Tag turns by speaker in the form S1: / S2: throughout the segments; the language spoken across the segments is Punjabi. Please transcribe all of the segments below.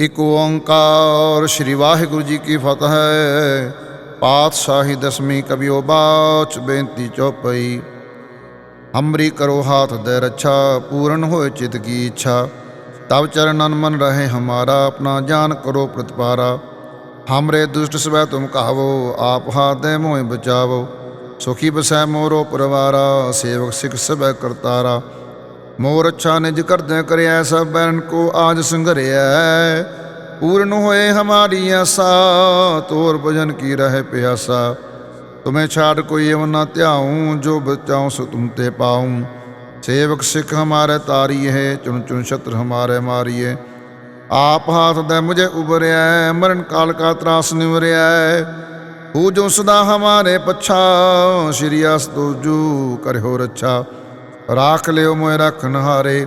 S1: ਇਕ ਓੰਕਾਰ, ਸ੍ਰੀ ਵਾਹਿਗੁਰੂ ਜੀ ਕੀ ਫਤਿਹ ਹੈ। ਪਾਤਸ਼ਾਹੀ ਦਸਮੀ ਕਬਿਓ ਬਾਚ ਬੇਨਤੀ ਚੋਪਈ। ਹਮਰੀ ਕਰੋ ਹਾਥ ਦੇ ਰੱਛਾ, ਪੂਰਨ ਹੋਏ ਚਿਤ ਕੀ ਇੱਛਾ। ਤਬ ਚਰਨਨ ਮਨ ਰਹੇ ਹਮਾਰਾ, ਆਪਣਾ ਜਾਨ ਕਰੋ ਪ੍ਰਤਪਾਰਾ। ਹਮਰੇ ਦੁਸ਼ਟ ਸਵੈ ਤੁਮ ਕਹਾਵੋ, ਆਪ ਹਾਥ ਦੇ ਮੋਹਿ ਬਚਾਵੋ। ਸੁਖੀ ਬਸੈ ਮੋਰੋ ਪਰਵਾਰਾ, ਸੇਵਕ ਸਿਖ ਸਭੈ ਕਰਤਾਰਾ। ਮੋਰ ਅੱਛਾ ਨਿਜ ਕਰਦੈ ਕਰਿਆ ਸਭ ਬੈਰਨ ਕੋ ਆਜ ਸੰਘਰਿਆ ਪੂਰਨ ਹੋਏ ਹਮਾਰੀ ਆਸਾ ਤੋਰ ਭਜਨ ਕੀ ਰਹੇ ਪਿਆਸਾ। ਤੁਮੇ ਛਾੜ ਕੋਈ ਨਾ ਧਿਆਉ, ਜੋ ਬਚਾਉ ਸੋ ਤੁਮ ਤੇ ਪਾਉ। ਸੇਵਕ ਸਿੱਖ ਹਮਾਰੇ ਤਾਰੀ ਹੈ ਚੁਣ ਚੁਣ ਛਤਰ ਹਮਾਰੇ ਮਾਰੀਏ। ਆਪ ਹਾਥ ਦੇ ਮੁਝੇ ਉਬਰਿਆ ਮਰਨ ਕਾਲ ਕਾ ਤਰਾਸ ਨਿਵਰਿਆ ਹੂ ਜੋ ਸਦਾ ਹਮਾਰੇ ਪਛਾ, ਸ਼੍ਰੀ ਅਸ ਤੁਜੂ ਕਰਿਓ ਰੱਛਾ। ਰਾਖ ਲਿਓ ਮੋਇ ਰਖਨ ਹਾਰੇ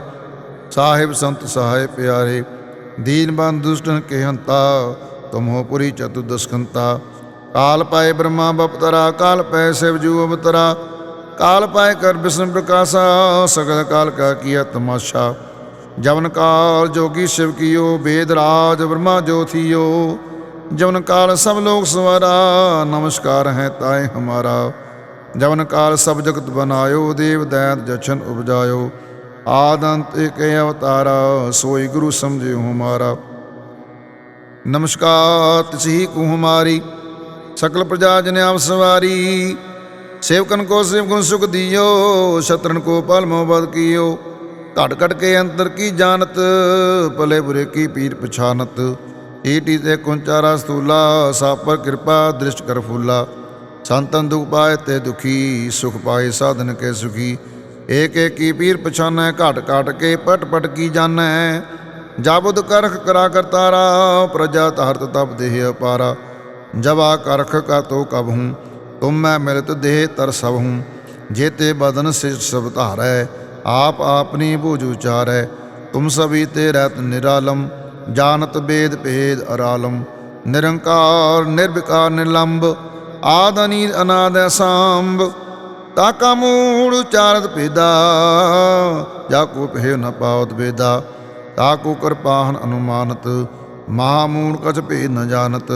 S1: ਸਾਹਿਬ ਸੰਤ ਸਹਾਇ ਪਿਆਰੇ, ਦੀਨ ਬੰਦ ਦੁਸ਼ਟਨ ਕੇ ਹੰਤਾ ਤੁਮੋ ਪੁਰੀ ਚਤੁ ਦਸਕੰਤਾ। ਕਾਲ ਪਾਏ ਬ੍ਰਹਮਾ ਬਪਤਰਾ, ਕਾਲ ਪੈ ਸਿਵ ਜੂ ਅਵਤਰਾ, ਕਾਲ ਪਾਏ ਕਰ ਬਿਸ਼ਨ ਪ੍ਰਕਾਸ਼ਾ, ਸਗਲ ਕਾਲ ਕਾ ਕੀਆ ਤਮਾਸ਼ਾ। ਜਵਨ ਕਾਲ ਜੋਗੀ ਸ਼ਿਵ ਕੀਓ ਵੇਦ ਰਾਜ ਬ੍ਰਹਮਾ ਜੋਥੀਓ ਜਵਨ ਕਾਲ ਸਭ ਲੋਕ ਸਵਾਰਾ, ਨਮਸਕਾਰ ਹੈ ਤਾਏ ਹਮਾਰਾ। ਜਵਨ ਕਾਲ ਸਭ ਜਗਤ ਬਨਾਇਓ, ਦੇਵ ਦੈਤ ਜਸ਼ਨ ਉਪਜਾਇਓ। ਆਦੰਤ ਏਕ ਅਵਤਾਰਾ, ਸੋਈ ਗੁਰੂ ਸਮਝਿਓ ਹਮਾਰਾ ਨਮਸਕਾਰ, ਤਿਸਹੀ ਕੋ ਹਮਾਰੀ ਸਕਲ ਪ੍ਰਜਾ ਜਨ ਆਪ ਸਵਾਰੀ। ਸੇਵਕਨ ਕੋ ਸੇਵ ਗੁਣ ਸੁਖ ਦਿਓ, ਸ਼ਤਰਨ ਕੋ ਪਲ ਮੋ ਬਦ ਕੀਓ। ਘਟ ਘਟ ਕੇ ਅੰਤਰ ਕੀ ਜਾਣਤ, ਭਲੇ ਬੁਰੇ ਕੀ ਪੀਰ ਪਛਾਨਤ। ਏਟੀ ਤੇ ਕੁੰਚਾਰਾ ਸਤੂਲਾ ਸਾਪਰ ਕਿਰਪਾ ਦ੍ਰਿਸ਼ਟ ਕਰ ਫੂਲਾ। ਸੰਤਨ ਦੁਖ ਪਾਏ ਤੇ ਦੁਖੀ, ਸੁਖ ਪਾਏ ਸਾਧਨ ਕੇ ਸੁਖੀ। ਏਕ ਏਕ ਪੀਰ ਪਛਾਨੈ, ਘਟ ਘਟ ਕੇ ਪਟ ਪਟ ਕੀ ਜਾਣੈ। ਜਾਬੁਦ ਕਰਖ ਕਰਾ ਕਰਤਾਰਾ ਪ੍ਰਜਾ ਧਰਤ ਤਪ ਦੇਹ ਅਪਾਰਾ। ਜਵਾ ਕਰਖ ਕਾ ਤੋ ਕਬ ਹੂੰ, ਤੁਮ ਮੈਂ ਮਿਲਤ ਦੇਹ ਤਰ ਸਭ ਹੂੰ। ਜੇਤੇ ਬਦਨ ਸਿਰ ਸਭ ਧਾਰੈ, ਆਪ ਆਪਨੀ ਬੂਝ ਉਚਾਰੈ। ਤੁਮ ਸਭੀ ਤੇ ਰਤ ਨਿਰਾਲਮ, ਜਾਣਤ ਬੇਦ ਭੇਦ ਅਰਾਲਮ। ਨਿਰੰਕਾਰ, ਨਿਰਵਿਕਾਰ, ਨਿਰਲੰਬ ਆਦ ਅਨੀਲ ਅਨਾਦ ਸੰਭ, ਤਾਕਾ ਮੂੜ ਉਚਾਰਤ ਭੇਦਾ, ਜਾ ਕੋ ਪਹਿ ਨ ਪਾਵਤ ਵੇਦਾ ਤਾਕੋ ਕਿਰਪਾਹਨ ਅਨੁਮਾਨਤ ਮਹਾਮੂੜ ਕਛ ਭੇਦ ਨ ਜਾਣਤ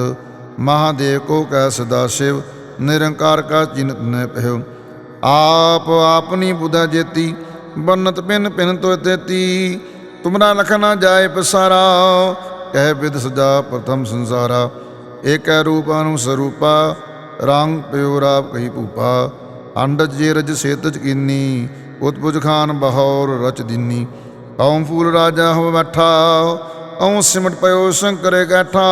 S1: ਮਹਾਦੇਵ ਕੋ ਕੈ ਸਦਾ ਸ਼ਿਵ, ਨਿਰੰਕਾਰ ਕਾ ਚਿੰਤ ਨ ਪਹਿ ਆਪ ਆਪਨੀ ਬੁਧਾ ਜੇਤੀ, ਬੰਨਤ ਪਿਨ ਪਿਨ ਤੋ ਤੇਤੀ, ਤੁਮਰਾ ਲਖ ਜਾਏ ਪਸਾਰਾ, ਕਹਿ ਵਿਦ ਸਦਾ ਪ੍ਰਥਮ ਸੰਸਾਰਾ, ਏਕੈ ਰੂਪ ਅਨੁ ਸਰੂਪਾ ਰੰਗ ਪਿਉ ਰਾਪ ਕਹੀ ਭੂਪਾ ਅੰਡਜ ਜੇ ਰਜ ਸੇਤਜ ਕੀਨੀ ਉਤਪੁਜ ਖਾਨ ਬਹੌਰ ਰਚ ਦਿਨੀ। ਕੌਮ ਫੂਲ ਰਾਜਾ ਹੋ ਬੈਠਾ ਔ ਸਿਮਟ ਪਇਓ ਸ਼ੰਕਰੇ ਗੈਠਾ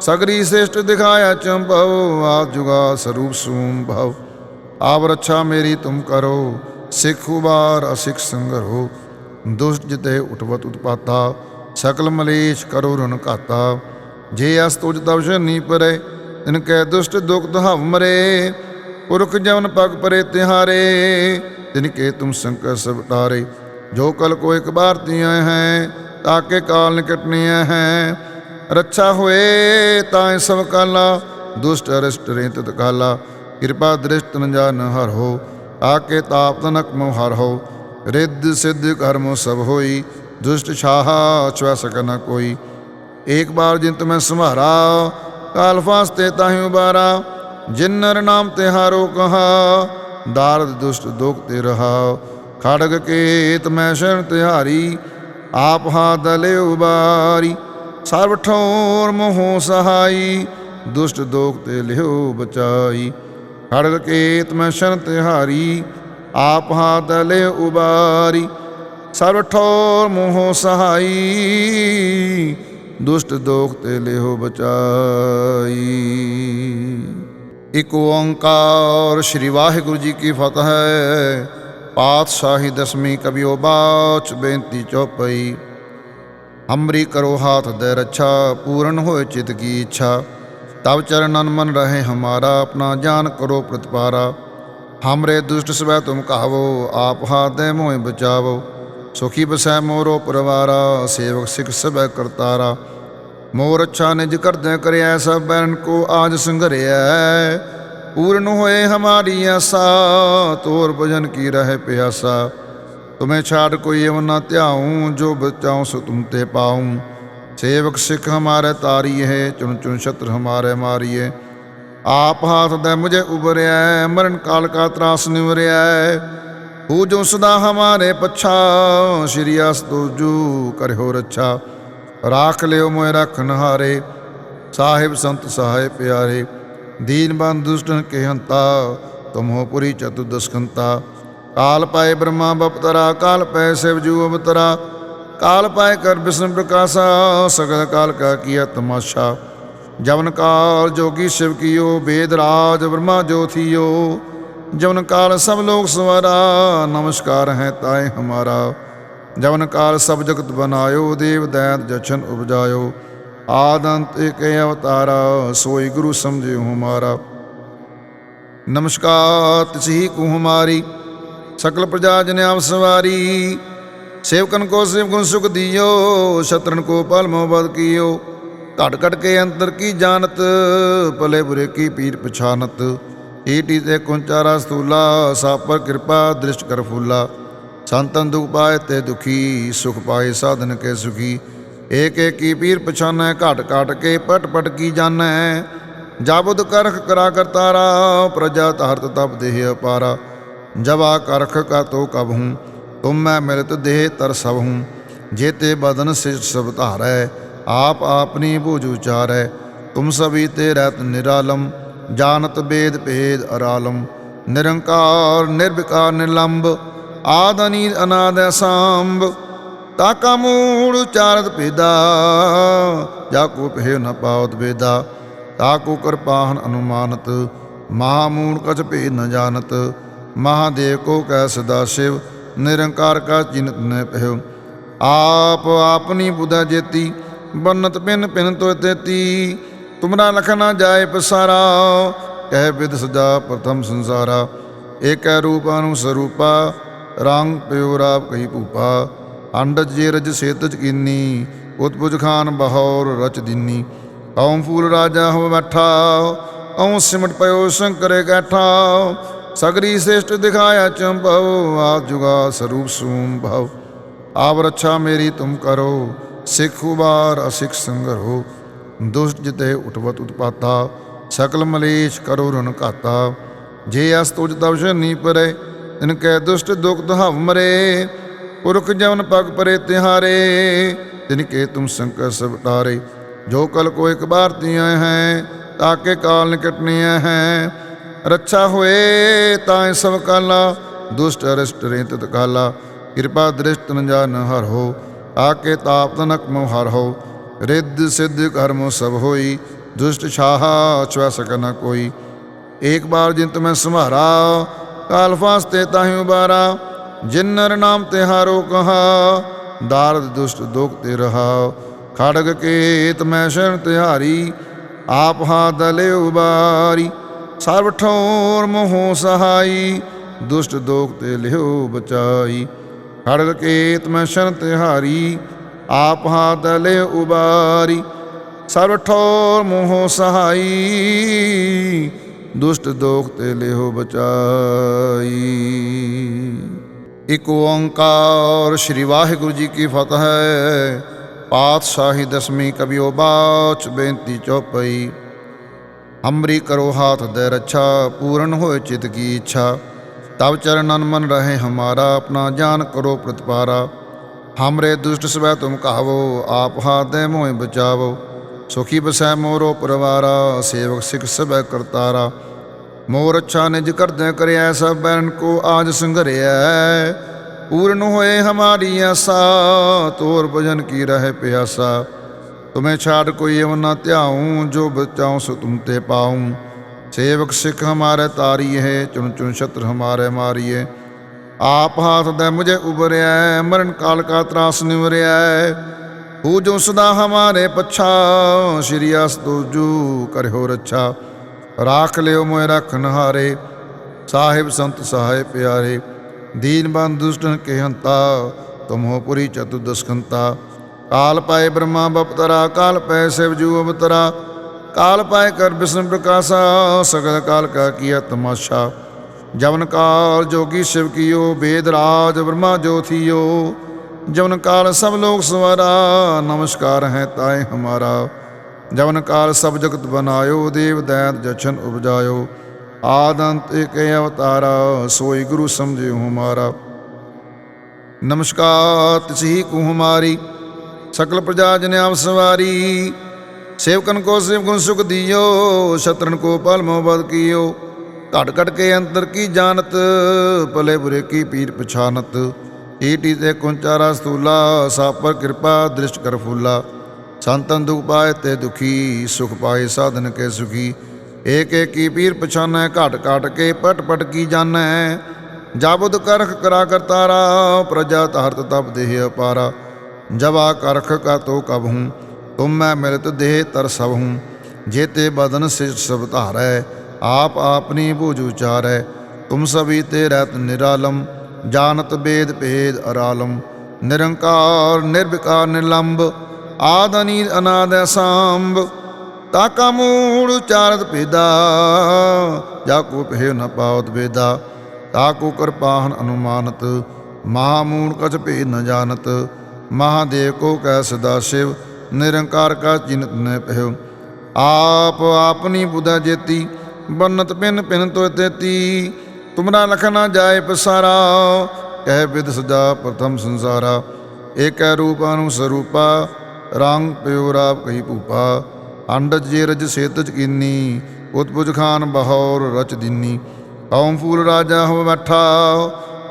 S1: ਸਗਰੀ ਸ੍ਰੇਸ਼ਟ ਦਿਖਾਇਆ ਚੰਭਵ ਆ ਜੁਗਾ ਸਰੂਪ ਸੂਮ ਭਵ ਆਪ ਰੱਛਾ ਮੇਰੀ ਤੁਮ ਕਰੋ, ਸਿੱਖ ਉਬਾਰ ਅਸਿੱਖ ਸੰਗਰੋ। ਦੁਸ਼ਟ ਜਿਤੇ ਉਠਵਤ ਉਤਪਾਤਾ, ਸਕਲ ਮਲੇਸ਼ ਕਰੋ ਰਨ ਘਾਤਾ। ਜੇ ਅਸ ਤੁਜ ਤਵ ਸ਼ਨੀ ਪਰੇ ਤਿਨ ਕੈ ਦੁਸ਼ਟ ਦੁਖ ਦਹਵ ਮਰੇ, ਪੁਰਖ ਜਵਨ ਪਗ ਪਰੇ ਤਿਹਾਰੇ, ਤਿਨ ਕੇ ਤੁਮ ਸੰਕਰ ਸਭ ਟਾਰੇ ਜੋ ਕਲ ਕੋ ਇੱਕ ਬਾਰ ਤੀਆਂ ਹੈ ਤਾਕੇ ਕਾਲ ਨਿਕਟਨੀਆਂ ਹੈ। ਰੱਛਾ ਹੋਏ, ਤਾਂ ਸਭ ਕਾਲਾ, ਦੁਸ਼ਟ ਅਰਿਸ਼ਟ ਰੇਤ ਕਾਲਾ। ਕਿਰਪਾ ਦ੍ਰਿਸ਼ਟ ਨ ਜਾਨ ਹਰ ਹੋ ਆਕੇ ਤਾਪ ਤਨਕ ਮੋ ਹਰ ਹੋ। ਰਿੱਧ ਸਿੱਧ ਕਰਮ ਸਭ ਹੋਈ, ਦੁਸ਼ਟ ਛਾਹਾ ਚਵੈ ਸਕਨ ਕੋਈ। ਏਕ ਬਾਰ ਜਿਨ ਮੈਂ ਸੰਭਾਰਾ ਕਾਲ ਫਾਸਤੇ ਤਾਹੀ ਉਬਾਰਾ, ਜਿਨਰ ਨਾਮ ਤੇ ਹਾਰੋ ਕਹਾ, ਦਾਰਦ ਦੁਸ਼ਟ ਦੁਖ ਤੇ ਰਹਾ। ਖੜਗ ਕੇ ਤਮੈ ਸ਼ਰਨ ਤਿਹਾਰੀ, ਆਪ ਹਾਥ ਦਲੇ ਉਬਾਰੀ। ਸਰਬ ਠੋਰ ਮੋਹ ਸਹਾਈ, ਦੁਸ਼ਟ ਦੋਖ ਤੇ ਲਿਓ ਬਚਾਈ। ਖੜਗ ਕੇਤ ਮੈਂ ਸ਼ਰਨ ਤਿਹਾਰੀ, ਆਪ ਹਾਥ ਦਲੇ ਉਬਾਰੀ। ਸਰਬ ਠੋਰ ਮੋਹ ਸਹਾਈ। ਦੁਸ਼ਟ ਦੋਖ ਤੇ ਲਿਹੋ ਬਚਾਈ। ਇਕ ਓੰਕਾਰ ਸ੍ਰੀ ਵਾਹਿਗੁਰੂ ਜੀ ਕੀ ਫਤਿਹ ਹੈ। ਪਾਤਸ਼ਾਹੀ ਦਸਵੀਂ ਕਬਿਓ ਬਾਚ ਬੇਨਤੀ ਚੋਪਈ। ਹਮਰੀ ਕਰੋ ਹਾਥ ਦੇ ਰੱਛਾ, ਪੂਰਨ ਹੋਏ ਚਿਤ ਕੀ ਇੱਛਾ। ਤਬ ਚਰਨਨ ਮਨ ਰਹੇ ਹਮਾਰਾ, ਆਪਣਾ ਜਾਨ ਕਰੋ ਪ੍ਰਤਪਾਰਾ। ਹਮਰੇ ਦੁਸ਼ਟ ਸਵੈ ਤੁਮ ਕਹਾਵੋ, ਆਪ ਹਾਥ ਦੇ ਮੋਹਿ ਬਚਾਵੋ। ਸੁਖੀ ਬਸੈ ਮੋਰੋ ਪਰਵਾਰਾ, ਸੇਵਕ ਸਿਖ ਸਭੈ ਕਰਤਾਰਾ। ਮੋਰ ਅੱਛਾ ਨਿਜ ਕਰਦੇ ਕਰਿਆ ਸਭ ਬੈਨ ਕੋ ਆਜ ਸੰਗਰਿਆ ਪੂਰਨ ਹੋਏ ਹਮਾਰੀ ਆਸਾ, ਤੋਰ ਭਜਨ ਕੀ ਰਹਿ ਪਿਆਸਾ। ਤੁਮੇ ਛਾੜ ਕੋਈ ਏਵ ਨਾ ਧਿਆਉ, ਜੋ ਬਚਾਉ ਸੋ ਤੁਮ ਤੇ ਪਾਉ। ਸੇਵਕ ਸਿਖ ਹਮਾਰੇ ਤਾਰੀ ਹੈ ਚੁਣ ਚੁਣ ਛਤਰ ਹਮਾਰੇ ਮਾਰੀਏ ਆਪ ਹਾਥ ਦੇ ਮੁਝੇ ਉਬਰਿਆ ਮਰਨ ਕਾਲ ਕਾ ਤਰਾਸ ਨਿਵਰਿਆ ਹੂ ਜੋ ਸਦਾ ਹਮਾਰੇ ਪਛਾ, ਸ਼੍ਰੀ ਅਸਤੂਜੂ ਕਰਿਓ ਰੱਛਾ। ਰਾਖ ਲਿਓ ਮੋਇ ਰਖਨਹਾਰੇ ਸਾਹਿਬ ਸੰਤ ਸਹਾਇ ਪਿਆਰੇ। ਦੀਨ ਬੰਦ ਦੁਸ਼ਟਨ ਕੇ ਹੰਤਾ ਤੁਮੋ ਪੁਰੀ ਚਤੁਦਸਕੰਤਾ ਕਾਲ ਪਾਏ ਬ੍ਰਹਮਾ ਬਪਤਰਾ ਕਾਲ ਪਾਏ ਸਿਵ ਜੂ ਅਵਤਰਾ ਕਾਲ ਪਾਏ ਕਰ ਵਿਸ਼ਨ ਪ੍ਰਕਾਸ਼ਾ ਸਗਲ ਕਾਲ ਕਾ ਕੀਆ ਤਮਾਸ਼ਾ। ਜਵਨ ਕਾਲ ਜੋਗੀ ਸ਼ਿਵ ਕੀਓ, ਬੇਦ ਰਾਜ ਬ੍ਰਹਮਾ ਜੋਥੀਓ। ਜਵਨ ਕਾਲ ਸਭ ਲੋਕ ਸਵਾਰਾ, ਨਮਸਕਾਰ ਹੈ ਤਾਏ ਹਮਾਰਾ। ਜਵਨ ਕਾਲ ਸਭ ਜਗਤ ਬਨਾਇਓ, ਦੇਵ ਦੈਤ ਜਚਨ ਉਪਜਾਇਓ। ਆਦੰਤ ਏਕ ਅਵਤਾਰਾ, ਸੋਈ ਗੁਰੂ ਸਮਝੇ ਸਮਝਿਓ ਮਾਰਾ ਨਮਸਕਾਰ ਤਿਸਹੀ ਕੋ ਹਮਾਰੀ, ਸਕਲ ਪ੍ਰਜਾ ਜਨ ਆਪ ਸਵਾਰੀ। ਸੇਵਕਨ ਕੋ ਸੇਵਕਨ ਸੁਖ ਦਿਓ, ਸ਼ਤਰਨ ਕੋ ਪਲ ਮੋਬਦ ਕੀਓ। ਘਟ ਘਟ ਕੇ ਅੰਤਰ ਕੀ ਜਾਣਤ, ਭਲੇ ਬੁਰੇ ਕੀ ਪੀਰ ਪਛਾਨਤ। ਈਟੀ ਤੇ ਕੁੰਚਾਰਾ ਸਤੂਲਾ ਸਾਪਰ ਕਿਰਪਾ, ਦ੍ਰਿਸ਼ਟ ਕਰ ਫੂਲਾ। ਸੰਤਨ ਦੁਖ ਪਾਏ ਤੇ ਦੁਖੀ, ਸੁਖ ਪਾਏ ਸਾਧਨ ਕੇ ਸੁਖੀ। ਏਕ ਏਕੀ ਪੀਰ ਪਛਾਨੈ, ਘਟ ਘਟ ਕੇ ਪਟ ਪਟ ਕੀ ਜਾਣੈ। ਜਬਦ ਕਰਖ ਕਰਾ ਤਾਰਾ, ਪ੍ਰਜਾ ਤਹਰਤ ਤਪ ਦੇਹ ਅਪਾਰਾ। ਜਵਾ ਕਰਖ ਕਾ ਤੋ ਕਬ ਹੂੰ, ਤੁਮ ਮੈਂ ਮਿਲਤ ਦੇਹ ਤਰ ਸਭ ਹੂੰ। ਜੇਤੇ ਬਦਨ ਸਿ ਸਭ ਧਾਰੈ, ਆਪ ਆਪਨੀ ਬੂਝ ਉਚਾਰੈ। ਤੁਮ ਸਭੀ ਤੇ ਰਤ ਨਿਰਾਲਮ ਜਾਣਤ ਬੇਦ ਭੇਦ ਅਰਾਲਮ, ਨਿਰੰਕਾਰ, ਨਿਰਵਿਕਾਰ ਨਿਲੰਬ ਆਦ ਅਨੀਦ, ਅਨਾਦ ਅਸੰਭ ਤਾ ਕਾ ਮੂੜ ਉਚਾਰਤ ਭੇਦਾ, ਜਾ ਕੋ ਭੇ ਨ ਪਾਉਤ ਭੇਦਾ ਤਾ ਕੋ ਕਿਰਪਾਹਨ ਅਨੁਮਾਨਤ, ਮਹਾ ਮੂੜ ਕਛ ਭੇ ਨ ਜਾਣਤ, ਮਹਾਦੇਵ ਕੋ ਕਹਿ ਸਦਾ ਸਿਵ, ਨਿਰੰਕਾਰ ਕਾ ਚਿੰਤ ਨੇ ਪਹਿਓ ਆਪ ਆਪਨੀ ਬੁਧਾ ਜੇਤੀ, ਬੰਨਤ ਪਿੰਨ ਪਿੰਨ ਤੋਇ ਤੁਮਰਾ ਲਖਨਾ ਜਾਏ ਪਸਾਰਾ, ਕਹਿ ਵਿਦ ਸਜਾ ਪ੍ਰਥਮ ਸੰਸਾਰਾ। ਏਕੈ ਰੂਪਾਨੁ ਸਰੂਪਾ, ਰੰਗ ਪਿਉ ਰਾਪ ਕਹੀ ਭੂਪਾ। ਅੰਡਜ ਜੇ ਰਜ ਸੇਤਜ ਕੀਨੀ ਉਤਪੁਜ ਖਾਨ ਬਹੌਰ ਰਚ ਦਿਨੀ। ਓਮ ਫੂਲ ਰਾਜਾ ਹੋ ਬੈਠਾ ਓਮ ਸਿਮਟ ਪਇਓ ਸ਼ੰਕਰੇ ਗੈਠਾ ਸਗਰੀ ਸ੍ਰੇਸ਼ਟ ਦਿਖਾਇਆ ਚੰਭਵ, ਆਪ ਜੁਗਾ ਸਰੂਪ ਸੂਮ ਭਵ। ਆਪ ਰੱਛਾ ਮੇਰੀ ਤੁਮ ਕਰੋ, ਸਿੱਖੂ ਬਾਰ ਸੰਗਰ। ਹੋ ਦੁਸ਼ਟ ਜਿਤੇ ਉਠਵਤ ਉਤਪਾਤਾ, ਸਕਲ ਮਲੇਸ਼ ਕਰੋ ਰਨ ਘਾਤਾ। ਜੇ ਅਸ ਤੁਜ ਤਵ ਸ਼ਨੀ ਪਰੇ, ਤਿਨ ਕੈ ਦੁਸ਼ਟ ਦੁਖ ਦਹਵ ਮਰੇ। ਪੁਰਖ ਜਵਨ ਪਗ ਪਰੇ ਤਿਹਾਰੇ, ਤਿਨ ਕੇ ਤੁਮ ਸੰਕਟ ਸਭ ਟਾਰੇ। ਜੋ ਕਲ ਕੋ ਇੱਕ ਬਾਰ ਤੀਆਂ ਹੈ ਤਾਕੇ ਕਾਲ ਨਿਕਟਨੀਆਂ ਹੈ। ਰੱਛਾ ਹੋਏ ਤਾਂ ਸਭ ਕਾਲਾ, ਦੁਸ਼ਟ ਅਰਿਸ਼ਟ ਰੇਤ ਤਤ ਕਾਲਾ। ਕਿਰਪਾ ਦ੍ਰਿਸ਼ਟ ਨ ਹਰ ਹੋ ਆਕੇ ਤਾਪ ਤਨਕ ਮੋ ਹੋ। ਰਿੱਧ ਸਿੱਧ ਕਰਮ ਸਭ ਹੋਈ, ਦੁਸ਼ਟ ਛਾਹਾ ਚੁਆ ਸਕ ਨ ਕੋਈ। ਇੱਕ ਬਾਰ ਜਿੰਤ ਮੈਂ ਸੰਭਾਰਾ ਕਾਲ ਫਾਸਤੇ ਤਾਹੀ ਉਬਾਰਾ ਜਿਨ ਨਰ ਨਾਮ ਤੇ ਹਾਰੋ ਕਹਾ, ਦਾਰਦ ਦੁਸ਼ਟ ਦੁਖ ਤੇ ਰਹਾ। ਖੜਗ ਕੇਤ ਮੈਂ ਸ਼ਰਨ ਤਿਹਾਰੀ, ਆਪ ਹਾ ਦਲੇ ਉਬਾਰੀ। ਸਰਬ ਠੋਰ ਮੋਹ ਸਹਾਈ, ਦੁਸ਼ਟ ਦੋਖ ਤੇ ਲਿਓ ਬਚਾਈ। ਖੜਗ ਕੇਤ ਮੈਂ ਸ਼ਰਨ ਤਿਹਾਰੀ ਆਪ ਹਾਂ ਤਲੇ ਉਬਾਰੀ ਸਰਬ ਠੋਰ ਮੋਹ ਸਹਾਈ, ਦੁਸ਼ਟ ਦੋਖ ਤੇ ਲਿਓ ਬਚਾਈ। ਇਕ ਓੰਕਾਰ ਸ੍ਰੀ ਵਾਹਿਗੁਰੂ ਜੀ ਕੀ ਫਤਿਹ ਪਾਤਸ਼ਾਹੀ ਦਸਮੀ ਕਬਿਓ ਬਾਚ ਬੇਨਤੀ ਚੋਪਈ। ਅੰਮ੍ਰਿਤ ਕਰੋ ਹਾਥ ਦੇ ਰੱਛਾ, ਪੂਰਨ ਹੋਏ ਚਿਤ ਕੀ ਇੱਛਾ। ਤਬ ਚਰਨਨ ਮਨ ਰਹੇ ਹਮਾਰਾ, ਆਪਣਾ ਜਾਨ ਕਰੋ ਪ੍ਰਤਪਾਰਾ। हमरे दुष्ट सवै तुम कहावो आप हाथ दे मोह बचावो सुखी बसै मोरो परवारा सेवक सिख सबै करतारा मोर अच्छा निज करदे करया सब बैरन को आज संघरिया पूर्ण होए हमारी आशा तोर भजन की रहे प्यासा तुम्हें छाड़ कोई एवं न त्याऊं जो बचाऊं सो तुम ते पाऊं सेवक सिख हमारे तारी है चुन चुन शत्रु ਆਪ ਹਾਥ ਦੇ ਮੁਝੇ ਉਬਰਿਆ ਮਰਨ ਕਾਲ ਕਾ ਤਰਾਸ ਨਿਵਰਿਆ ਹੂ ਜੋ ਸਦਾ ਹਮਾਰੇ ਪਛਾ, ਸ਼੍ਰੀ ਅਸਤੂਜੂ ਕਰਿਓ ਰੱਛਾ। ਰਾਖ ਲਿਓ ਮੋਇ ਰਖਨ ਨਹਾਰੇ, ਸਾਹਿਬ ਸੰਤ ਸਹਾਇ ਪਿਆਰੇ। ਦੀਨ ਬੰਦ ਦੁਸ਼ਟਨ ਕੇ ਹੰਤਾ ਤੁਮੋ ਪੁਰੀ ਚਤੁਦਸਕੰਤਾ ਕਾਲ ਪਾਏ ਬ੍ਰਹਮਾ ਬਪਤਰਾ, ਕਾਲ ਪੈ ਸਿਵ ਜੂ ਅਵਤਰਾ। ਕਾਲ ਪਾਏ ਕਰ ਬਿਸ਼ਨ ਪ੍ਰਕਾਸ਼ਾ, ਸਗਲ ਕਾਲ ਕਾ ਕੀਆ ਤਮਾਸ਼ਾ। ਜਵਨ ਕਾਲ ਜੋਗੀ ਸ਼ਿਵ ਕੀਓ ਵੇਦ ਰਾਜ ਬ੍ਰਹਮਾ ਜੋਥੀਓ ਜਵਨ ਕਾਲ ਸਭ ਲੋਕ ਸਵਾਰਾ, ਨਮਸਕਾਰ ਹੈ ਤਾਏ ਹਮਾਰਾ। ਜਵਨ ਕਾਲ ਸਭ ਜਗਤ ਬਨਾਇਓ, ਦੇਵ ਦੈਤ ਜਛਨ ਉਪਜਾਇਓ। ਆਦੰਤ ਏਕ ਅਵਤਾਰਾ, ਸੋਈ ਗੁਰੂ ਸਮਝੇ ਹੁ ਮਾਰਾ ਨਮਸਕਾਰ, ਤਿਸਹੀ ਕੋ ਹਮਾਰੀ, ਸਕਲ ਪ੍ਰਜਾ ਜਨ ਆਪ ਸਵਾਰੀ। ਸੇਵਕਨ ਕੋ ਸੇਵ ਗੁਣ ਸੁਖ ਦਿਓ ਸ਼ਤਰਨ ਕੋ ਪਲਮੋ ਬਦ ਕੀਓ। ਘਟ ਘਟ ਕੇ ਅੰਤਰ ਕੀ ਜਾਣਤ? ਭਲੇ ਬੁਰੇ ਕੀ ਪੀਰ ਪਛਾਨਤ? ਏਟੀ ਤੇ ਕੁੰਚਾਰਾ ਸਤੂਲਾ ਸਾਪਰ ਕਿਰਪਾ, ਦ੍ਰਿਸ਼ਟ ਕਰ ਫੂਲਾ। ਸੰਤਨ ਦੁਖ ਪਾਏ ਤੇ ਦੁਖੀ, ਸੁਖ ਪਾਏ ਸਾਧਨ ਕੇ ਸੁਖੀ। ਏਕ ਏਕ ਕੀ ਪੀਰ ਪਛਾਨੈ, ਘਟ ਘਟ ਕੇ ਪਟ ਪਟ ਕੀ ਜਾਣੈ? ਜਾਬਦ ਕਰਖ ਕਰਾ ਕਰਤਾਰਾ ਪ੍ਰਜਾ ਤਾਰਤ ਤਪ ਦੇਹ ਅਪਾਰਾ। ਜਵਾ ਕਰਖ ਕਾ ਤੋ ਕਬ ਹੂੰ, ਤੁਮ ਮੈਂ ਮਿਲਤ ਦੇਹ ਤਰ ਸਭ ਹੂੰ। ਜੇਤੇ ਬਦਨ ਸਿਰ ਸਭ ਧਾਰੈ जेते बदन से सब धारै आप आपनी बूझ उचारै तुम सभी ते रहत निरालम जानत वेद भेद अरालम निरंकार निर्विकार निलंब आद अनील अनाद सांब ਤਾਕਾ ਮੂੜ ਉਚਾਰਤ ਭੇਦਾ ਜਾ ਕੋ ਪਹਿ ਨ ਪਾਵਤ ਵੇਦਾ ਤਾਕੋ ਕਿਰਪਾਹਨ ਅਨੁਮਾਨਤ ਮਹਾਮੂੜ ਕਛ ਭੇਦ ਨ ਜਾਣਤ ਮਹਾਦੇਵ ਕੋ ਕੈ ਸਦਾ ਸ਼ਿਵ ਨਿਰੰਕਾਰ ਕਾ ਚਿੰਤ ਨ ਪਹਿ ਆਪ ਆਪਨੀ ਬੁਧਾ ਜੇਤੀ ਬੰਨਤ ਪਿਨ ਪਿਨ ਤੋ ਤੇਤੀ, ਤੁਮਰਾ ਲਖ ਨਾ ਜਾਏ ਪਸਾਰਾ। ਕਹਿ ਵਿਦ ਸਜਾ ਪ੍ਰਥਮ ਸੰਸਾਰਾ। ਏਕੈ ਰੂਪ ਸਰੂਪਾ, ਰੰਗ ਪਿਓ ਰਾਪ ਕਹੀ ਭੂਪਾ। ਅੰਡਜ ਜੇ ਰਜ ਸੇਤਜ ਕੀਨੀ ਉਤਪੁਜ ਖਾਨ ਬਹੌਰ ਰਚ ਦਿਨੀ। ਕੌਮ ਫੂਲ ਰਾਜਾ ਹੋ ਬੈਠਾ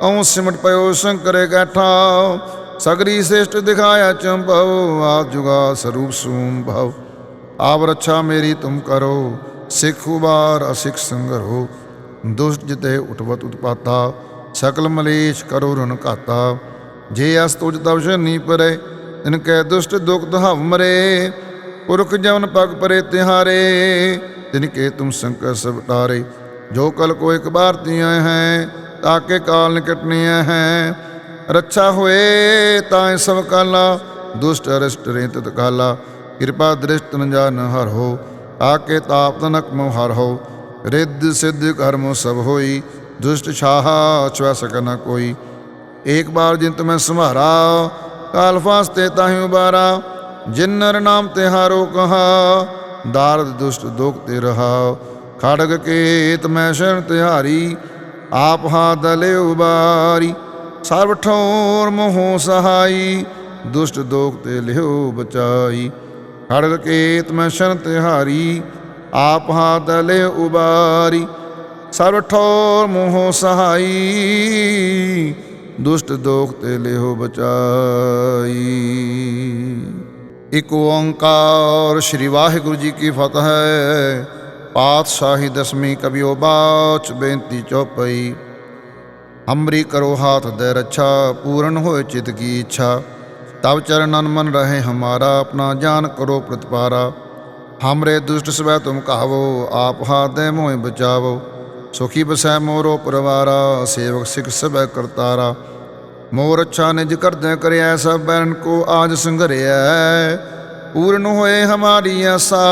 S1: ਔ ਸਿਮਟ ਪਇਓ ਸ਼ੰਕਰੇ ਗੈਠਾ ਸਗਰੀ ਸ੍ਰੇਸ਼ਟ ਦਿਖਾਇਆ ਚੰਭਵ ਆ ਜੁਗਾ ਸਰੂਪ ਸੂਮ ਭਵ। ਆਪ ਰੱਛਾ ਮੇਰੀ ਤੁਮ ਕਰੋ ਸਿੱਖ ਉਬਾਰ ਅਸਿੱਖ ਸੰਗਰੋ ਦੁਸ਼ਟ ਜਿਤੇ ਉਠਵਤ ਉਤਪਾਤਾ, ਸਕਲ ਮਲੇਸ਼ ਕਰੋ ਰਨ ਘਾਤਾ। ਜੇ ਅਸ ਤੁਜ ਤਵ ਸ਼ਨੀ ਪਰੇ ਤਿਨ ਕੈ ਦੁਸ਼ਟ ਦੁਖ ਦਹਵ ਮਰੇ। ਪੁਰਖ ਜਵਨ ਪਗ ਪਰੇ ਤਿਹਾਰੇ, ਤਿਨ ਕੇ ਤੁਮ ਸੰਕਰ ਸਭ ਟਾਰੇ ਜੋ ਕਲ ਕੋ ਇੱਕ ਬਾਰ ਤੀਆਂ ਹੈ ਤਾਕੇ ਕਾਲ ਨਿਕਟਨੇ ਹੈ। ਰੱਛਾ ਹੋਏ ਤਾਂ ਸਭ ਕਾਲਾ, ਦੁਸ਼ਟ ਅਰਿਸ਼ਟ ਰੇਤ ਤਤ ਕਾਲਾ ਕਿਰਪਾ ਦ੍ਰਿਸ਼ਟ ਨ ਹਰ ਹੋ ਆਕੇ ਤਾਪ ਤਨਕ ਮੋਹਰ ਹੋ ਰਿੱਧ ਸਿੱਧ ਕਰਮ ਸਭ ਹੋਈ। ਦੁਸ਼ਟ ਛਾਹਾ ਚਵੈ ਸਕਨ ਕੋਈ। ਇੱਕ ਬਾਰ ਜਿਨ ਮੈਂ ਸੰਭਾਰਾ ਕਾਲ ਫਾਸਤੇ ਤਾਹੀ ਉਬਾਰਾ। ਜਿੰਨਰ ਨਾਮ ਤੇ ਹਾਰੋ ਕਹਾ। ਦਾਰਦ ਦੁਸ਼ਟ ਦੁਖ ਤੇ ਰਹਾ। ਖੜਗ ਕੇਤ ਮੈਂ ਸ਼ਰਨ ਤਿਹਾਰੀ। ਆਪ ਹਾ ਦਲੇ ਉਬਾਰੀ। ਸਰਬ ਠੋਰ ਮੋਹ ਸਹਾਈ। ਦੁਸ਼ਟ ਦੋਖ ਤੇ ਲਿਓ ਬਚਾਈ। ਹਰ ਕੇਤ ਮੈਂ ਸ਼ਰਨ ਤਿਹਾਰੀ, ਆਪ ਹਾਦਲੇ ਉਬਾਰੀ, ਸਰਬ ਮੋਹ ਸਹਾਈ, ਦੁਸ਼ਟ ਦੋਖ ਤੇ ਲਿਹੋ ਬਚਾਈ। ਇਕ ਓੰਕਾਰ ਸ੍ਰੀ ਵਾਹਿਗੁਰੂ ਜੀ ਕੀ ਫਤਿਹ ਪਾਤਸ਼ਾਹੀ ਦਸਮੀ ਕਬਿਓ ਬਾਚ ਬੇਨਤੀ ਚੋਪਈ, ਅੰਮ੍ਰਿਤ ਕਰੋ ਹਾਥ ਦੇ ਰੱਛਾ, ਪੂਰਨ ਹੋਏ ਚਿਤ ਕੀ ਇੱਛਾ। ਤਬ ਚਰਨਨ ਮਨ ਰਹੇ ਹਮਾਰਾ ਆਪਣਾ ਜਾਨ ਕਰੋ ਪ੍ਰਤਪਾਰਾ हमरे दुष्ट सवै तुम कहावो आप हाथ दे मोह बचावो सुखी बसै मोरो परवारा सेवक सिख सबै करतारा मोर अच्छा निज करदे करया सब बैरन को आज संघरिया पूर्ण होए हमारी आशा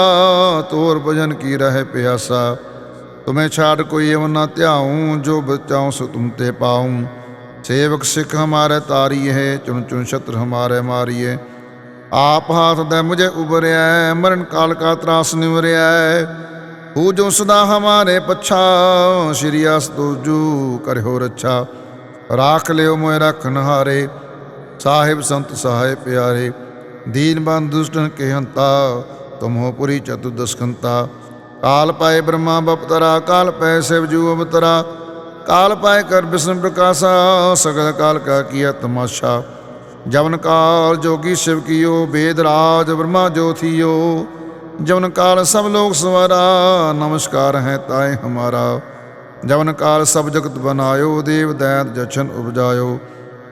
S1: तोर भजन की रहे प्यासा तुम्हें छाड़ कोई एवं न त्याऊं जो बचाऊं सो तुम ते ਸੇਵਕ ਸਿੱਖ ਹਮਾਰੇ ਹੈ ਚੁਣ ਚੁਣ ਛਤਰ ਹਮਾਰੇ ਮਾਰੀਏ। ਆਪ ਹਾਥ ਦੇ ਮੁਝੇ ਉਬਰਿਆ ਮਰਨ ਕਾਲ ਕਾ ਤਰਾਸ ਨਿਵਰਿਆ ਹੂ ਜੋ ਸਦਾ ਹਮਾਰੇ ਪਛਾ, ਸ਼੍ਰੀ ਅਸਤੂਜੂ ਕਰਿਓ ਰੱਛਾ। ਰਾਖ ਲਿਓ ਮੋਇ ਰਖਨ ਨਹਾਰੇ, ਸਾਹਿਬ ਸੰਤ ਸਹਾਇ ਪਿਆਰੇ। ਦੀਨ ਬੰਦ ਦੁਸ਼ਟਨ ਕੇ ਹੰਤਾ ਤੁਮਹੋ ਪੁਰੀ ਚਤੁਦਸਕੰਤਾ ਕਾਲ ਪਾਏ ਬ੍ਰਹਮਾ ਬਪਤਰਾ, ਕਾਲ ਪੈ ਸਿਵ ਜੂ ਅਵਤਰਾ। ਕਾਲ ਪਾਏ ਕਰ ਬਿਸ਼ਨ ਪ੍ਰਕਾਸ਼ਾ ਸਗਲ ਕਾਲ ਕਾ ਕੀਆ ਤਮਾਸ਼ਾ ਜਵਨ ਕਾਲ ਜੋਗੀ शिव कियो वेद राज ब्रह्मा ज्योतियो जवन काल सब लोग सवारा नमस्कार है ताए हमारा जवन काल सब जगत बनायो देव दैत जछन उपजायो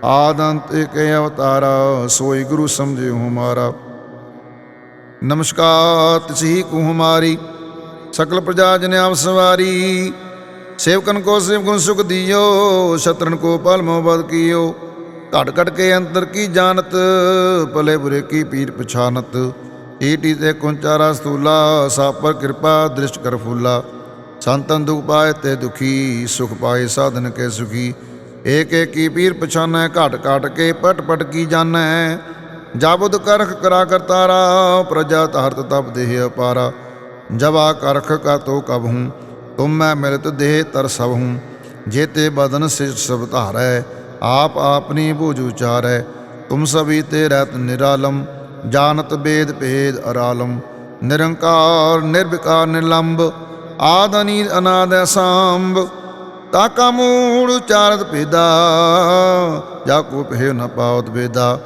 S1: आदंत एक अवतारा सोई गुरु समझे हमारा नमस्कार तिसही को हमारी सकल प्रजा जन आप सवारी ਸੇਵਕਨ ਕੋ ਸੇਵਕਨ ਸੁਖ ਦਿਓ, ਸ਼ਤਰਨ ਕੋ ਪਲ ਮੋਬਦ ਕੀਓ। ਘਟ ਘਟ ਕੇ ਅੰਦਰ ਕੀ ਜਾਣਤ, ਭਲੇ ਬੁਰੇ ਕੀ ਪੀਰ ਪਛਾਨਤ। ਏਟੀ ਤੇ ਕੁੰਚਾਰਾ ਸਤੂਲਾ ਸਾਪਰ ਕਿਰਪਾ, ਦ੍ਰਿਸ਼ਟ ਕਰ ਫੂਲਾ। ਸੰਤਨ ਦੁਖ ਪਾਏ ਤੇ ਦੁਖੀ, ਸੁਖ ਪਾਏ ਸਾਧਨ ਕੇ ਸੁਖੀ। ਏਕ ਏਕ ਕੀ ਪੀਰ ਪਛਾਨੈ, ਘਟ ਘਟ ਕੇ ਪਟ ਪਟ ਕੀ ਜਾਣੈ। ਜਾਬੁਦ ਕਰਖ ਕਰਾ ਕਰ ਤਾਰਾ, ਪ੍ਰਜਾ ਤਹਰਤ ਤਪ ਦੇਹ ਅਪਾਰਾ। ਜਵਾ ਕਰਖ ਕਾ ਤੋ ਕਬ ਹੂੰ। ਤੁਮ ਮੈਂ ਮਿਲਤ ਦੇਹ ਤਰ ਸਭ ਹੂੰ ਜੇਤੇ ਬਦਨ ਸਿਜ ਸਭ ਧਾਰੈ, ਆਪ ਆਪਨੀ ਬੂਝ ਉਚਾਰੈ। ਤੁਮ ਸਭੀ ਤੇ ਰਹਿਤ ਨਿਰਾਲਮ, ਜਾਣਤ ਬੇਦ ਭੇਦ ਅਰਾਲਮ। ਨਿਰੰਕਾਰ, ਨਿਰਵਿਕਾਰ ਨਿਰਲੰਭ ਆਦ ਅਨੀਦ, ਅਨਾਦ ਸਾਂਭ ਤਾਕਾ ਮੂੜ ਉਚਾਰਤ ਭੇਦਾ, ਜਾ ਕੋ ਪਹਿ ਨ ਪਾਵਤ ਵੇਦਾ।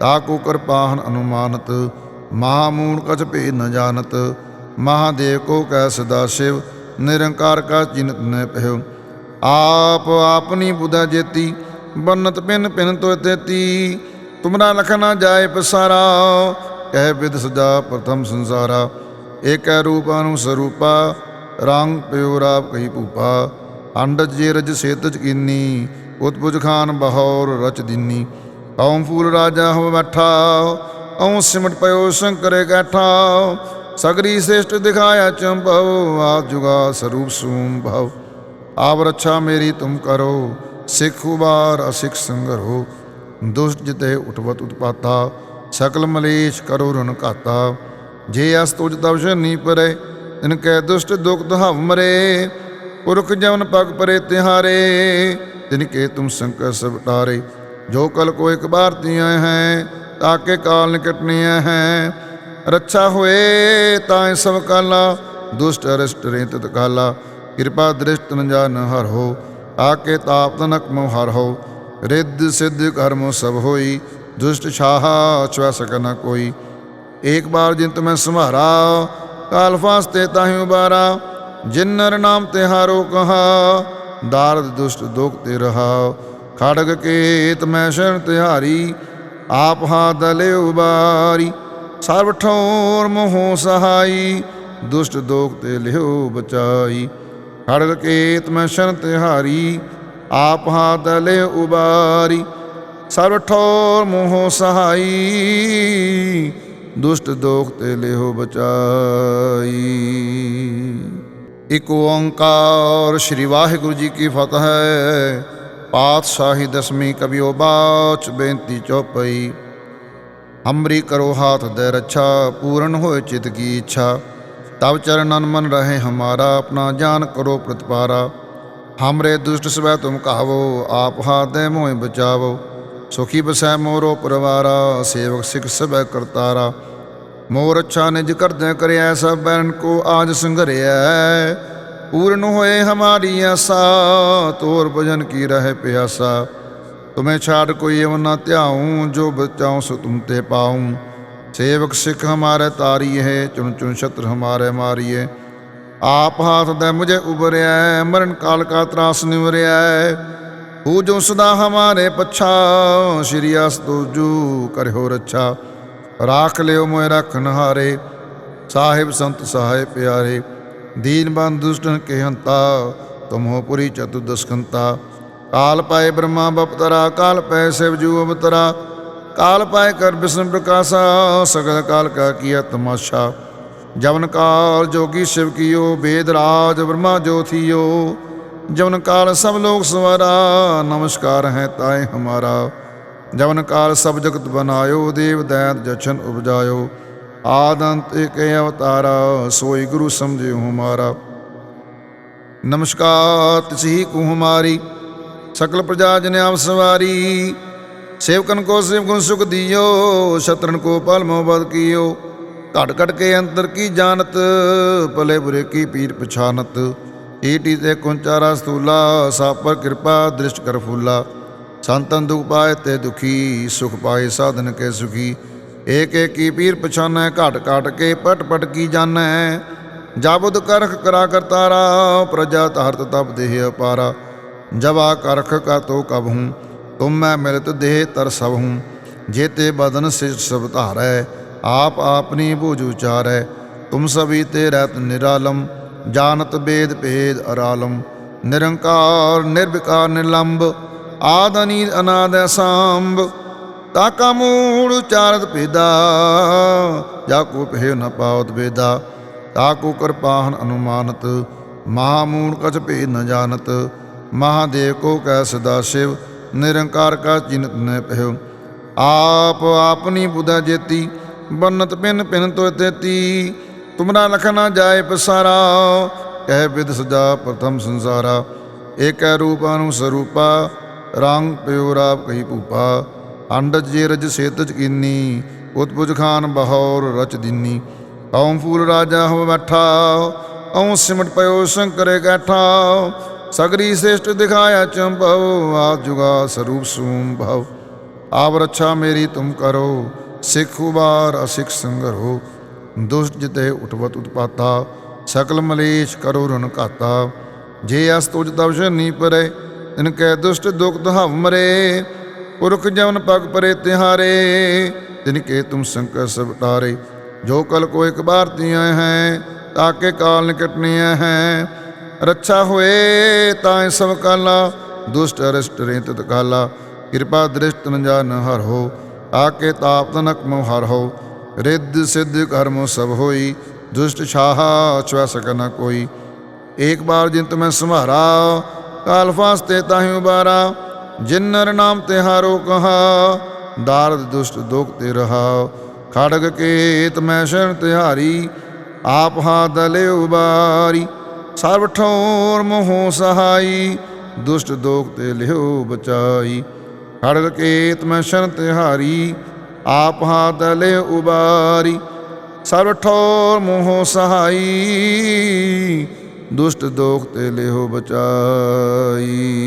S1: ਤਾਕੋ ਕਿਰਪਾਹਨ ਅਨੁਮਾਨਤ ਮਹਾਮੂੜ ਕਛ ਭੇਦ ਨ ਜਾਣਤ। ਮਹਾਦੇਵ ਕੋ ਕੈ ਸਦਾ ਸ਼ਿਵ ਨਿਰੰਕਾਰ ਕਾ ਚਿਨਤ ਨ ਪਹਿ ਆਪ ਆਪਨੀ ਬੁਧਾ ਜੇਤੀ, ਬੰਨਤ ਪਿਨ ਪਿਨ ਤੋ ਤੇਤੀ। ਤੁਮਰਾ ਲਖ ਜਾਏ ਪਸਾਰਾ, ਕਹਿ ਵਿਦ ਸਜਾ ਪ੍ਰਥਮ ਸੰਸਾਰਾ। ਏਕੈ ਰੂਪ ਅਨੁ ਸਰੂਪਾ, ਰੰਗ ਪਿਓ ਰਾਪ ਕਹੀ ਭੂਪਾ। ਅੰਡਜ ਜੇ ਰਜ ਸੇਤਜ ਕੀਨੀ ਉਤਪੁਜ ਖਾਨ ਬਹੌਰ ਰਚ ਦਿਨੀ। ਕੌਮ ਫੂਲ ਰਾਜਾ ਹੋ ਬੈਠਾ ਔ ਸਿਮਟ ਪਇਓ ਸ਼ੰਕਰੇ ਕੈਠਾ ਸਗਰੀ ਸ੍ਰਿਸ਼ਟ ਦਿਖਾਇਆ ਚੰਭਵ ਆ ਜੁਗਾ ਸਰੂਪ ਸੂਮ ਭਵ। ਆਵ ਰੱਛਾ ਮੇਰੀ ਤੁਮ ਕਰੋ, ਸਿੱਖ ਉਬਾਰ ਅਸਿਖ ਸੰਗਰੋ। ਦੁਸ਼ਟ ਜਿਤੇ ਉਠਵਤ ਉਤਪਾਤਾ, ਸਕਲ ਮਲੇਸ਼ ਕਰੋ ਰਣ ਘਾਤਾ। ਜੇ ਅਸ ਤੁਜ ਤਵ ਸ਼ਨੀ ਪਰੇ, ਤਿਨ ਕੈ ਦੁਸ਼ਟ ਦੁਖ ਦਹਵ ਮਰੇ। ਪੁਰਖ ਜਵਨ ਪਗ ਪਰੇ ਤਿਹਾਰੇ, ਤਿਨ ਕੇ ਤੁਮ ਸੰਕਰ ਸਭ ਟਾਰੇ। ਜੋ ਕਲ ਕੋ ਇੱਕ ਬਾਰ ਤੀਆਂ ਹੈ, ਤਾਕੇ ਕਾਲ ਨਿਕਟਨੇ ਹੈ। ਰੱਛਾ ਹੋਏ, ਤਾਂ ਸਭ ਕਾਲਾ, ਦੁਸ਼ਟ ਅਰਿਸ਼ਟ ਰੇਤ ਤਤ ਕਾਲਾ। ਕਿਰਪਾ ਦ੍ਰਿਸ਼ਟ ਨ ਹਰ ਹੋ, ਆਕੇ ਤਾਪ ਤਨਕ ਮੋ ਹਰ ਹੋ। ਰਿੱਧ ਸਿੱਧ ਕਰਮ ਸਭ ਹੋਈ, ਦੁਸ਼ਟ ਛਾਹਾ ਛੁਆ ਸਕ ਨ ਕੋਈ। ਏਕ ਬਾਰ ਜਿੰਤ ਮੈਂ ਸੰਭਾਰਾ ਕਾਲ ਫਾਸਤੇ ਤਾਹੀ ਉਬਾਰਾ। ਜਿਨਰ ਨਾਮ ਤੇ ਹਾਰੋ ਕਹਾ, ਦਾਰਦ ਦੁਸ਼ਟ ਦੁਖ ਤੇ ਰਹਾ। ਖੜਗ ਕੇਤ ਮੈਂ ਸ਼ਰਨ ਤਿਹਾਰੀ, ਆਪ ਹਾ ਦਲੇ ਉਬਾਰੀ। ਸਭ ਠੋਰ ਮੋਹ ਸਹਾਈ, ਦੁਸ਼ਟ ਦੋਖ ਤੇ ਲਿਓ ਬਚਾਈ। ਖੜਗ ਕੇਤ ਮੈਂ ਸ਼ਰਨ ਤਿਹਾਰੀ, ਆਪ ਹਾ ਦਲੇ ਉਬਾਰੀ। ਸਭ ਠੋਰ ਮੋਹ ਸਹਾਈ, ਦੁਸ਼ਟ ਦੋਖ ਤੇ ਲਿਓ ਬਚਾਈ। ਇਕ ਓੰਕਾਰ ਸ੍ਰੀ ਵਾਹਿਗੁਰੂ ਜੀ ਕੀ ਫਤਿਹ। ਹੈ ਪਾਤਸ਼ਾਹੀ ਦਸਵੀਂ ਕਬਿਓ ਬਾਚ ਬੇਨਤੀ ਚੌਪਈ। ਹਮਰੀ ਕਰੋ ਹਾਥ ਦੇ ਰੱਛਾ, ਪੂਰਨ ਹੋਏ ਚਿਤ ਕੀ ਇੱਛਾ। ਤਬ ਚਰਨਨ ਮਨ ਰਹੇ ਹਮਾਰਾ, ਆਪਣਾ ਜਾਨ ਕਰੋ ਪ੍ਰਤਪਾਰਾ। ਹਮਰੇ ਦੁਸ਼ਟ ਸਵੈ ਤੁਮ ਕਹਾਵੋ, ਆਪ ਹਾਥ ਦੇ ਮੋਹਿ ਬਚਾਵੋ। ਸੁਖੀ ਬਸੈ ਮੋਰੋ ਪਰਵਾਰਾ, ਸੇਵਕ ਸਿਖ ਸਭੈ ਕਰਤਾਰਾ। ਮੋਰ ਅੱਛਾ ਨਿਜ ਕਰਦਿਆਂ ਕਰਿਆ ਸਭ ਬੈਰਨ ਕੋ ਆਜ ਸੰਘਰਿਆ ਪੂਰਨ ਹੋਏ ਹਮਾਰੀ ਆਸਾ, ਤੋਰ ਭਜਨ ਕੀ ਰਹੇ ਪਿਆਸਾ। ਤੁਮੇ ਛਾੜ ਕੋਈ ਅਵ ਨਾ ਧਿਆਉ, ਜੋ ਬਚਾਉ ਸੋ ਤੁਮ ਤੇ ਪਾਉ। ਸੇਵਕ ਸਿੱਖ ਹਮਾਰੇ ਤਾਰੀ ਹੈ ਚੁਣ ਚੁਣ ਛਤਰ ਹਮਾਰੇ ਮਾਰੀਏ। ਆਪ ਹਾਥ ਦੇ ਮੁਝੇ ਉਬਰਿਆ ਮਰਨ ਕਾਲ ਕਾ ਤਰਾਸ ਨਿਵਰਿਆ ਹੂ ਜੋ ਸਦਾ ਹਮਾਰੇ ਪਛਾ, ਸ਼੍ਰੀ ਅਸ ਤੁਜੂ ਕਰਿਓ ਰੱਛਾ। ਰਾਖ ਲਿਓ ਮੋਇ ਰਖਨ ਹਾਰੇ ਸਾਹਿਬ ਸੰਤ ਸਹਾਇ ਪਿਆਰੇ। ਦੀਨ ਬੰਦ ਦੁਸ਼ਟਨ ਕੇ ਹੰਤਾ ਤੁਮੋ ਪੁਰੀ ਚਤੁ ਦਸਕੰਤਾ। ਕਾਲ ਪਾਏ ਬ੍ਰਹਮਾ ਬਪਤਰਾ, ਕਾਲ ਪੈ ਸਿਵ ਜੂ ਅਵਤਰਾ, ਕਾਲ ਪਾਏ ਕਰ ਵਿਸ਼ਨ ਪ੍ਰਕਾਸ਼ਾ, ਸਗਲ ਕਾਲ ਕਾ ਕੀਆ ਤਮਾਸ਼ਾ। ਜਵਨ ਕਾਲ ਜੋਗੀ ਸ਼ਿਵ ਕੀਓ ਵੇਦ ਰਾਜ ਬ੍ਰਹਮਾ ਜੋਥੀਓ ਜਵਨ ਕਾਲ ਸਭ ਲੋਕ ਸਵਾਰਾ, ਨਮਸਕਾਰ ਹੈ ਤਾਏ ਹਮਾਰਾ। ਜਵਨ ਕਾਲ ਸਭ ਜਗਤ ਬਨਾਇਓ, ਦੇਵ ਦੈਤ ਜਛਨ ਉਪਜਾਇਓ। ਆਦੰਤ ਏਕ ਅਵਤਾਰਾ, ਸੋਈ ਗੁਰੂ ਸਮਝਿਓ ਹਮਾਰਾ। ਨਮਸਕਾਰ ਤਿਸਹੀ ਕੋ ਹਮਾਰੀ। ਸਕਲ ਪ੍ਰਜਾ ਜਨ ਆਪ ਸਵਾਰੀ। ਸੇਵਕਨ ਕੋ ਸੇਵ ਗੁਣ ਸੁਖ ਦਿਓ, ਸ਼ਤਰਨ ਕੋ ਪਲ ਮੋਬਦ ਕੀਓ। ਘਟ ਘਟ ਕੇ ਅੰਤਰ ਕੀ ਜਾਣਤ, ਭਲੇ ਬੁਰੇ ਕੀ ਪੀਰ ਪਛਾਨਤ। ਈਟੀ ਤੇ ਕੁੰਚਾਰਾ ਸਤੂਲਾ ਸਾਪਰ ਕਿਰਪਾ ਦ੍ਰਿਸ਼ਟ ਕਰ ਫੂਲਾ। ਸੰਤਨ ਦੁਖ ਪਾਏ ਤੇ ਦੁਖੀ, ਸੁਖ ਪਾਏ ਸਾਧਨ ਕੇ ਸੁਖੀ। ਏਕ ਕੀ ਪੀਰ ਪਛਾਨੈ, ਘਟ ਘਟ ਕੇ ਪਟ ਪਟ ਕੀ ਜਾਣੈ। ਜਾਬੁਦ ਕਰਖ ਕਰਾ ਕਰਤਾਰਾ ਪ੍ਰਜਾ ਧਰਤ ਤਪ ਦੇਹ ਅਪਾਰਾ। ਜਵਾ ਕਰਖ ਕਾ ਤੋ ਕਬ ਹੂੰ, ਤੁਮ ਮੈਂ ਮਿਲਤ ਦੇਹ ਤਰ ਸਭ ਹੂੰ। ਜੇਤੇ ਬਦਨ ਸਿਜ ਸਭ ਧਾਰੈ, ਆਪ ਆਪਨੀ ਬੂਝ ਉਚਾਰੈ। ਤੁਮ ਸਭੀ ਤੇ ਰਹਿਤ ਨਿਰਾਲਮ, ਜਾਣਤ ਬੇਦ ਭੇਦ ਅਰਾਲਮ। ਨਿਰੰਕਾਰ, ਨਿਰਵਿਕਾਰ ਨਿਰਲੰਭ ਆਦ ਅਨੀਦ ਅਨਾਦ ਸਾਂਭ ਤਾਕਾ ਮੂੜ ਉਚਾਰਤ ਭੇਦਾ, ਜਾ ਕੋ ਪਹਿ ਨ ਪਾਵਤ ਵੇਦਾ। ਤਾਕੋ ਕਿਰਪਾਹਨ ਅਨੁਮਾਨਤ ਮਹਾਮੂੜ ਕਛ ਭੇਦ ਨ ਜਾਣਤ। ਮਹਾਦੇਵ ਕੋ ਕੈ ਸਦਾ ਸ਼ਿਵ, ਨਿਰੰਕਾਰ ਕਾ ਚਿੰਤ ਨ ਪਹਿਓ ਆਪ ਆਪਨੀ ਬੁਧਾ ਜੇਤੀ, ਬਨਤ ਪਿਨ ਪਿਨ ਤੋ ਤੇਤੀ। ਤੁਮਰਾ ਲਖ ਨਾ ਜਾਏ ਪਸਾਰਾ, ਕਹਿ ਵਿਦ ਸਜਾ ਪ੍ਰਥਮ ਸੰਸਾਰਾ। ਏਕੈ ਰੂਪ ਅਨੁ ਸਰੂਪਾ, ਰੰਗ ਪਿਓ ਰਾਪ ਕਹੀ ਭੂਪਾ। ਅੰਡਜ ਜੇ ਰਜ ਸੇਤਜ ਕੀਨੀ ਉਤਪੁਜ ਖਾਨ ਬਹੌਰ ਰਚ ਦਿਨੀ। ਕੌਮ ਫੂਲ ਰਾਜਾ ਹੋ ਬੈਠਾ ਔ ਸਿਮਟ ਪਇਓ ਸ਼ੰਕਰੇ ਗੈਠਾ ਸਗਰੀ ਸ੍ਰਿਸ਼ਟ ਦਿਖਾਇਆ ਚੰਭਵ ਆ ਜੁਗਾ ਸਰੂਪ ਸੂਮ ਭਵ ਆਪ ਰੱਛਾ ਮੇਰੀ ਤੁਮ ਕਰੋ, ਸਿੱਖ ਉਬਾਰ ਅਸਿੱਖ ਸੰਗਰੋ। ਦੁਸ਼ਟ ਜਿਤੇ ਉਠਵਤ ਉਤਪਾਤਾ, ਸਕਲ ਮਲੇਸ਼ ਕਰੋ ਰਨ ਘਾਤਾ। ਜੇ ਅਸ ਤੁਜ ਤਵ ਸ਼ਨੀ ਪਰੇ, ਤਿਨ ਕੈ ਦੁਸ਼ਟ ਦੁਖ ਦਹਵ ਮਰੇ। ਪੁਰਖ ਜਵਨ ਪਗ ਪਰੇ ਤਿਹਾਰੇ, ਤਿਨ ਕੇ ਤੁਮ ਸੰਕਟ ਸਭ ਟਾਰੇ ਜੋ ਕਲ ਕੋ ਇੱਕ ਬਾਰ ਤੀਆਂ ਹੈ ਤਾਕੇ ਕਾਲ ਨਿਕਟਨੀਆਂ ਹੈ। ਰੱਛਾ ਹੋਏ ਤਾਂ ਸਭ ਕਾਲਾ, ਦੁਸ਼ਟ ਅਰਿਸ਼ਟ ਰੇਤ ਕਾਲਾ ਕਿਰਪਾ ਦ੍ਰਿਸ਼ਟ ਨ ਜਾਨ ਹਰ ਹੋ, ਆਕੇ ਤਾਪ ਤਨਕ ਮੋ ਹਰ ਹੋ, ਰਿੱਧ ਸਿੱਧ ਕਰਮ ਸਭ ਹੋਈ, ਦੁਸ਼ਟ ਛਾਹਾ ਚਵੈ ਸਕਨ ਕੋਈ। ਏਕ ਬਾਰ ਜਿੰਤ ਮੈਂ ਸੰਭਾਰਾ ਕਾਲ ਫਾਸਤੇ ਤਾਹਿ ਉਬਾਰਾ ਜਿਨਰ ਨਾਮ ਤੇ ਹਾਰੋ ਕਹਾ, ਦਾਰਦ ਦੁਸ਼ਟ ਦੁਖ ਤੇ ਰਹਾ। ਖੜਗ ਕੇਤ ਮੈਂ ਸ਼ਰਨ ਤਿਹਾਰੀ, ਆਪ ਹਾ ਦਲੇ ਉਬਾਰੀ ਸਰਬ ਠੋਰ ਮੋਹ ਸਹਾਈ, ਦੁਸ਼ਟ ਦੋਖ ਤੇ ਲਿਓ ਬਚਾਈ। ਖੜਗ ਕੇਤ ਮੈਂ ਸ਼ਰਨ ਤਿਹਾਰੀ, ਆਪ ਹਾ ਦਲੇ ਉਬਾਰੀ। ਸਰਬ ਠੋਰ ਮੋਹ ਸਹਾਈ, ਦੁਸ਼ਟ ਦੋਖ ਤੇ ਲਿਓ ਬਚਾਈ।